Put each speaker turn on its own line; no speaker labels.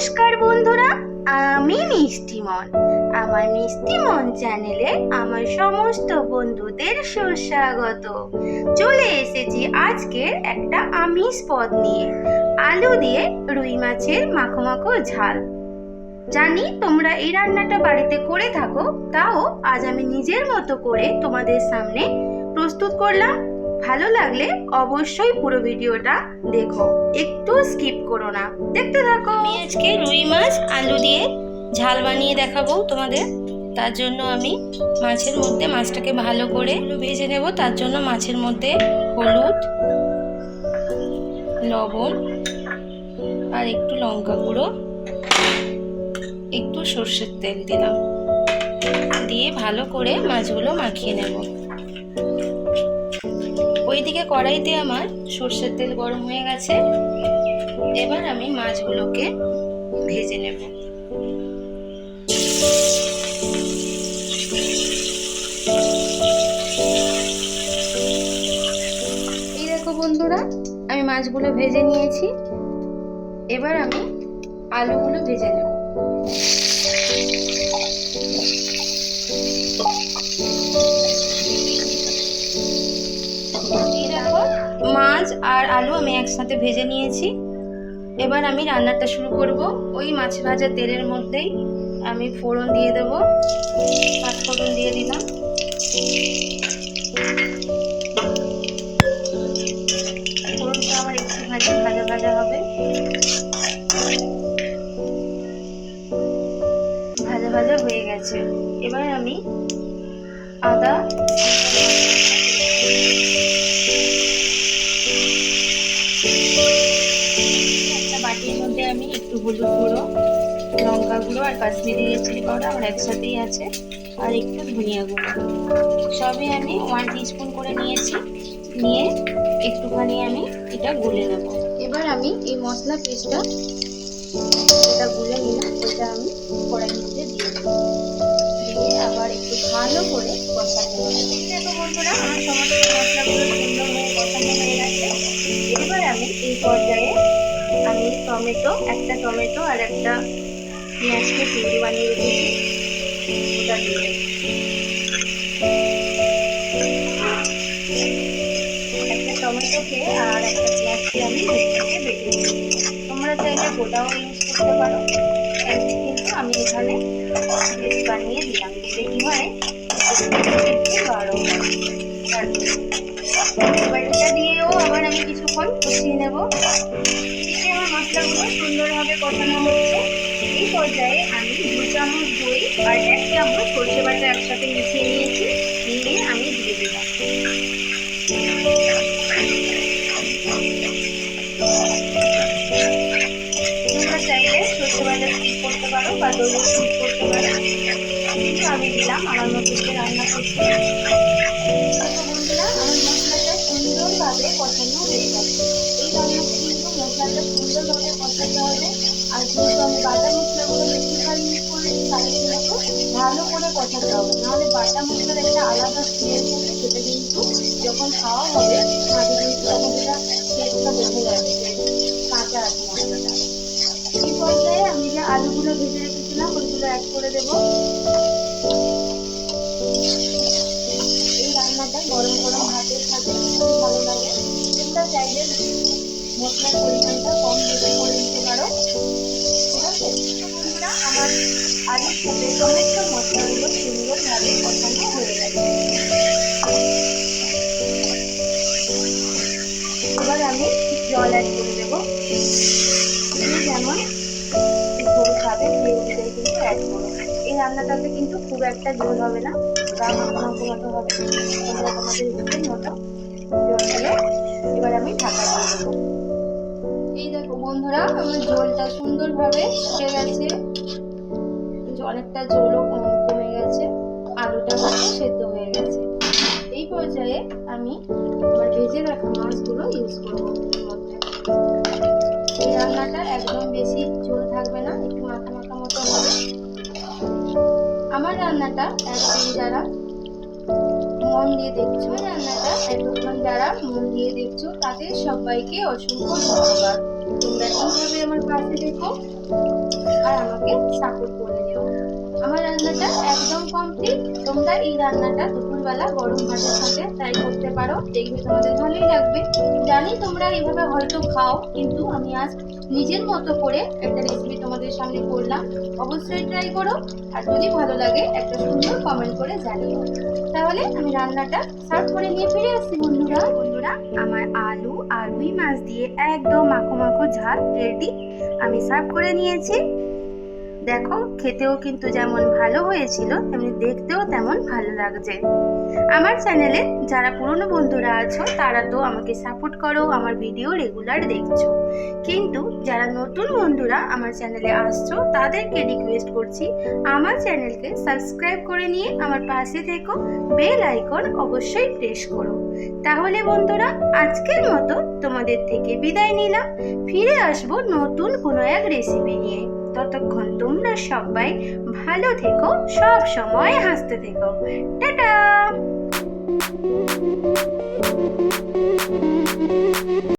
নমস্কার বন্ধুরা, আমি মিষ্টিমন আমার মিষ্টিমন চ্যানেলে আমার সমস্ত বন্ধুদের সুস্বাগত। চলে এসেছি আজকের একটা আমিষ পদ নিয়ে, আলু দিয়ে রুই মাছের মাখো মাখো ঝাল। জানি তোমরা এই রান্নাটা বাড়িতে করে থাকো, তাও আজ আমি নিজের মতো করে তোমাদের সামনে প্রস্তুত করলাম। ভালো লাগলে অবশ্যই পুরো ভিডিওটা দেখো। একটু স্কিপ করো না। দেখতে থাকো। আমি আজকে রুই মাছ, আলু দিয়ে ঝাল বানিয়ে দেখাবো তোমাদের। তার জন্য আমি মাছের মধ্যে, মাছটাকে ভালো করে ভেজে নেব। তার জন্য মাছের মধ্যে হলুদ, লবণ আর একটু লঙ্কা গুঁড়ো, একটু সর্ষের তেল দিলাম। দিয়ে ভালো করে মাছগুলো মাখিয়ে নেব। ওইদিকে কড়াইতে আমার সর্ষের তেল গরম হয়ে গেছে। এবার আমি মাছগুলোকে ভেজে নেব। এই দেখো বন্ধুরা, আমি মাছগুলো ভেজে নিয়েছি। এবার আমি আলুগুলো ভেজে নেব। আর আলু আমি একসাথে ভেজে নিয়েছি। এবার আমি রান্নাটা শুরু করব। ওই মাছ ভাজা তেলের মধ্যেই আমি ফোড়ন দিয়ে দেবো। পাঁচ ফোড়ন দিয়ে দিলাম। ফোড়নটা আমার একটু ভাজা ভাজা ভাজা হবে। ভাজা ভাজা হয়ে গেছে। এবার আমি আদা একটু হলুদ গুঁড়ো লঙ্কা গুঁড়ো আর কাশ্মীরি চিলি পাউডার আমার একসাথেই আছে, আর একটু ধনিয়া গুঁড়ো। সবই আমি ওয়ান টিস্পুন করে নিয়েছি, নিয়ে একটুখানি আমি এটা গুলে নেব। এবার আমি এই মশলা পেস্টটা, এটা গুলে নিলাম ওটা আমি কড়াই মধ্যে দিয়ে আবার একটু ভালো করে কষাতে দেখো বন্ধুরা, আমার সমস্ত মশলাগুলো সুন্দরভাবে কষানো হয়ে গেছে। এবার আমি এই পর্যায়ে টমেটো, একটা টমেটো আর একটা পেঁয়াজকে পিউরি বানিয়ে রেখেছি। ওটা দিয়ে একটা টমেটোকে আর একটা পেঁয়াজকে আমি মিক্সিতে বেটে নিয়েছি তোমরা চাইলে গোটাও ইউজ করতে পারো। কিন্তু আমি এখানে বানিয়ে দিলাম। দিলে কি হয়। গাঢ় পর্যায়ে আমি দু চামচ দই আর এক চামচ সর্ষে বাটা একসাথে মিশিয়ে নিয়েছি, নিয়ে আমি দিয়ে দিলাম। তোমরা চাইলে সর্ষে বাটা স্কিপ করতে পারো বা দই স্কিপ করতে পারো। কিন্তু আমি দিলাম আমার মতো রান্না করতে। মশলাটা সুন্দরভাবে কষাতে হবে। আর যেহেতু আমি বাটা মশলাগুলো বেশিরভাগ ইউজ করেছি তাই ভালো করে কষাতে হবে। নাহলে বাটা মশলার একটা আলাদা স্মেল থাকে সেটা কিন্তু যখন খাওয়া হবে, তাহলে কিন্তু তখন সেটা টেস্টটা যাবে কাঁচা আছে মশলাটা এই পর্যায়ে আমি যে আলুগুলো ভেজে রেখেছিলাম, ওইগুলো অ্যাড করে দেবো। এই রান্নাটা গরম গরম ভাতের সাথে খুবই ভালো লাগে। চাইলে মশলার পরিমাণটা কম বেশি করে দিতে পারো। ঠিক আছে? বন্ধুরা আমার আলুর সাথে সমস্ত মশলাগুলো সুন্দরভাবে কষানো হয়ে গেছে। এবার আমি জল অ্যাড করে দেবো। যেমন ঝোল খাবে, সেই অনুযায়ী কিন্তু অ্যাড করো। এই রান্নাটাতে কিন্তু খুব একটা ঝোল হবে না, বা মাখো মাখো হবে তোমাদের মতো জল দিলে এবার আমি ঢাকা দিয়ে দেবো। এই দেখো বন্ধুরা, আমার ঝোলটা সুন্দরভাবে ফুটে গেছে। অনেকটা জলও কম- গেছে, আলুটা হয়তো সেদ্ধ হয়ে গেছে। এই পর্যায়ে আমি আমার ভেজে রাখা মাছগুলো ইউজ করব এই রান্নাটা একদম বেশি ঝোল থাকবে না, একটু মাখা মাখা মতো হবে। আমার রান্নাটা একদম যারা মন দিয়ে দেখছ, রান্নাটা এতক্ষণ যারা মন দিয়ে দেখছ, তাদের সবাইকে অসংখ্য ধন্যবাদ। আমার পাশে দেখো আর আমাকে সাপোর্ট করে দিও। আমার রান্নাটা একদম কমপ্লিট তোমরা এই রান্নাটা দুপুরবেলা গরম ভাতের সাথে ট্রাই করতে পারো। দেখবে তোমাদের ভালোই লাগবে। জানি তোমরা এইভাবে হয়তো খাও, কিন্তু আমি আজ নিজের মতো করে একটা রেসিপি তোমাদের সামনে করলাম। অবশ্যই ট্রাই করো। আর যদি ভালো লাগে, একটা সুন্দর কমেন্ট করে জানিও। তাহলে আমি রান্নাটা সার্ভ করে নিয়ে ফিরে আসছি বন্ধুরা বন্ধুরা। আর রুই মাছ দিয়ে একদম মাখো মাখো ঝাল, রেডি। আমি সার্ভ করে নিয়েছি। দেখো, খেতেও কিন্তু যেমন ভালো হয়েছিল, তেমনি দেখতেও তেমন ভালো লাগছে। আমার চ্যানেলে যারা পুরনো বন্ধুরা আছো, তারা তো আমাকে সাপোর্ট করো, আমার ভিডিও রেগুলার দেখছ। কিন্তু যারা নতুন বন্ধুরা আমার চ্যানেলে আসছো, তাদেরকে রিকোয়েস্ট করছি, আমার চ্যানেলকে সাবস্ক্রাইব করে নিয়ে আমার পাশে থেকো বেল আইকন অবশ্যই প্রেস করো। তাহলে বন্ধুরা, আজকের মতো তোমাদের থেকে বিদায় নিলাম। ফিরে আসব নতুন কোনো এক রেসিপি নিয়ে। ততক্ষণ তোমরা সবাই ভালো থেকো সব সময় হাসতে থেকো। টাটা!